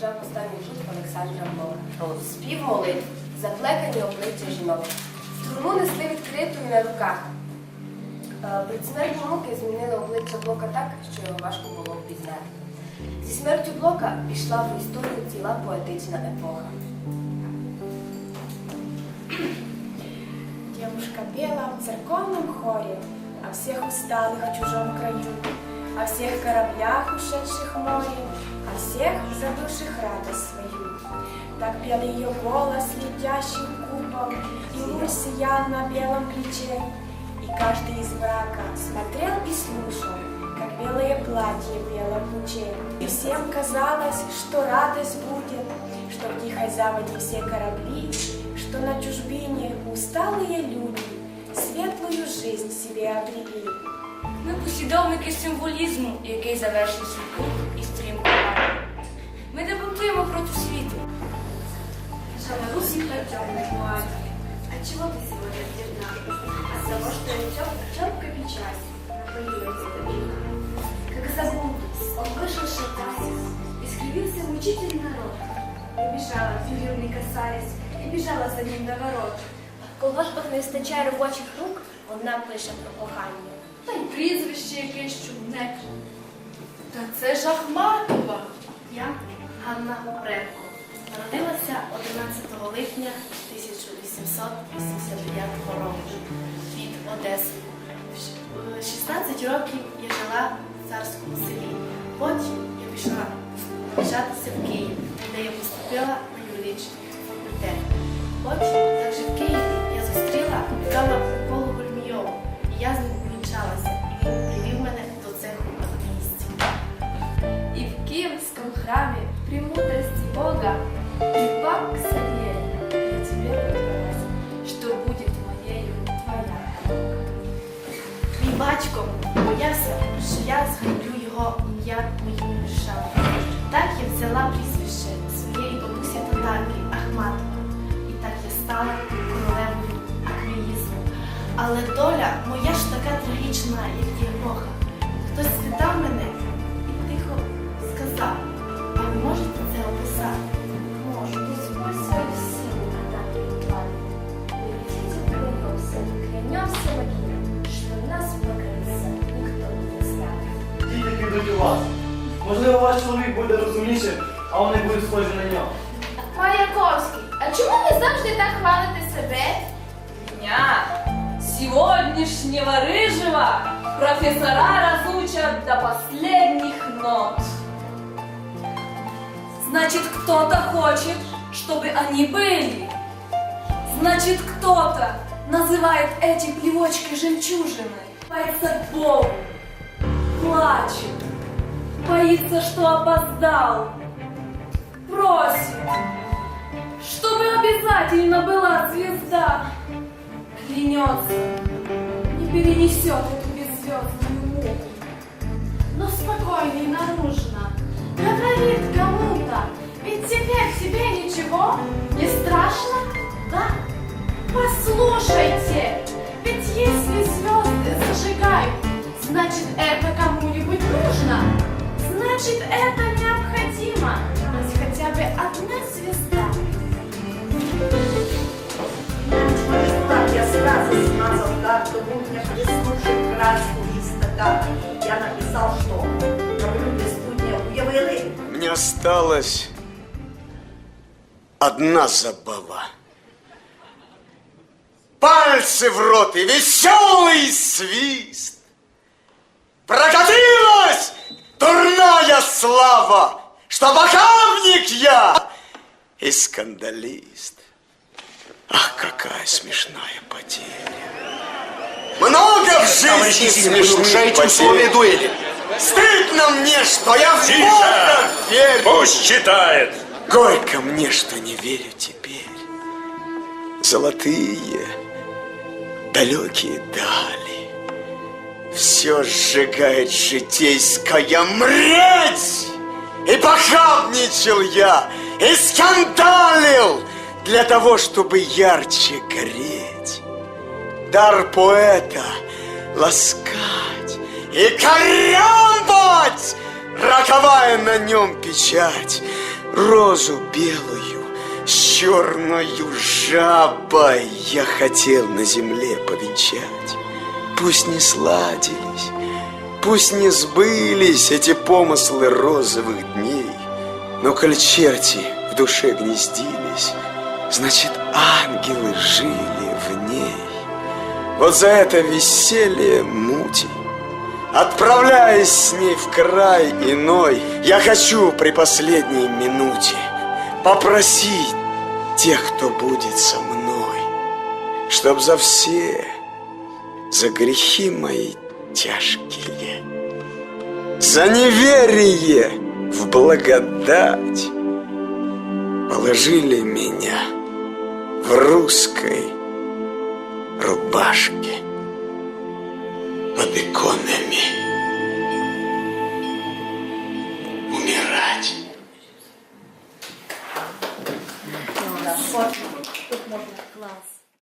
проведжав останній жут Олександра Блока. Спів молитв, заплекані обличчя жінок. Труну несли відкритою на руках. Е, Предсмертні муки змінили обличчя Блока так, що його важко було впізнати. Зі смертю Блока пішла в історію ціла поетична епоха. Девушка пела в церковном хоре О всех усталых в чужом краю, О всех кораблях, ушедших море, О всех забывших радость свою. Так пел ее голос летящим кубом, И луч сиял на белом плече, И каждый из брака смотрел и слушал, Как белое платье в белом луче. И всем казалось, что радость будет, Что в тихой заводе все корабли, что на чужбине усталые люди светлую жизнь себе обрели. Ми послідовники символізму, який завершив свій рух і стрімко вгору. Ми дебютуємо проти світу. Руси темной вуаль. Отчего ты сегодня бедна? От того, что тёпка печать напоила тебя вина. Как забудись, он вышел шатаясь, Искривился мучительный народ. Я бежала, фигур не касаясь, И бежала за ним до ворот. Коли важках не вистачає робочих рук, вона пише про кохання. Та й прізвище якесь чудне. Та це ж Ахматова. Я Ганна Гупренко. Народилася 11 липня 1889 року від Одеси. В 16 років я жила в царському селі. Потім я пішла навчатися в Київ, де я поступила на юридичний факультет. Потім, Мій батько боявся, що я згублю його ім'я моїми душами. Так я взяла прізвище своєї бабусі татарки Ахматова. І так я стала королевою акмеїзму. Але доля моя ж така трагічна, як діагноха. Хтось спитав мене вас. Можливо, ваш чоловік буде розумнішим, а вони будуть схожі на нього. Маяковський, а чому ви завжди так хвалите себе? Меня, сегодняшнего рыжего, профессора разучат до последних нот. Значит, кто-то хочет, чтобы они были. Значит, кто-то называет эти плевочки жемчужиной. Боится к Богу, плачет, боится, что опоздал, просит, чтобы обязательно была звезда. Клянется, не перенесет эту будня приснувши краску і стакан. Я написал, что на блюде студня уявили. Мне осталась одна забава. Пальцы в рот и веселый свист. Прокатилась дурная слава, что богавник я и скандалист. Ах, какая смешная потеря. В жизни смешных потерь. дуэли. Стыдно мне, что я в Тише! Верю. Пусть читает. Горько мне, что не верю теперь. Золотые, далекие дали. Все сжигает житейская мреть. И похабничал я, и скандалил для того, чтобы ярче гореть. Дар поэта ласкать и корябать, роковая на нем печать. розу белую с черною жабой я хотел на земле повенчать. Пусть не сладились, пусть не сбылись эти помыслы розовых дней, но коль черти в душе гнездились, значит, ангелы жили в ней. Вот за это веселье мути, Отправляясь с ней в край иной, Я хочу при последней минуте Попросить тех, кто будет со мной, Чтоб за все, за грехи мои тяжкие, За неверие в благодать Положили меня в русской рубашке под иконами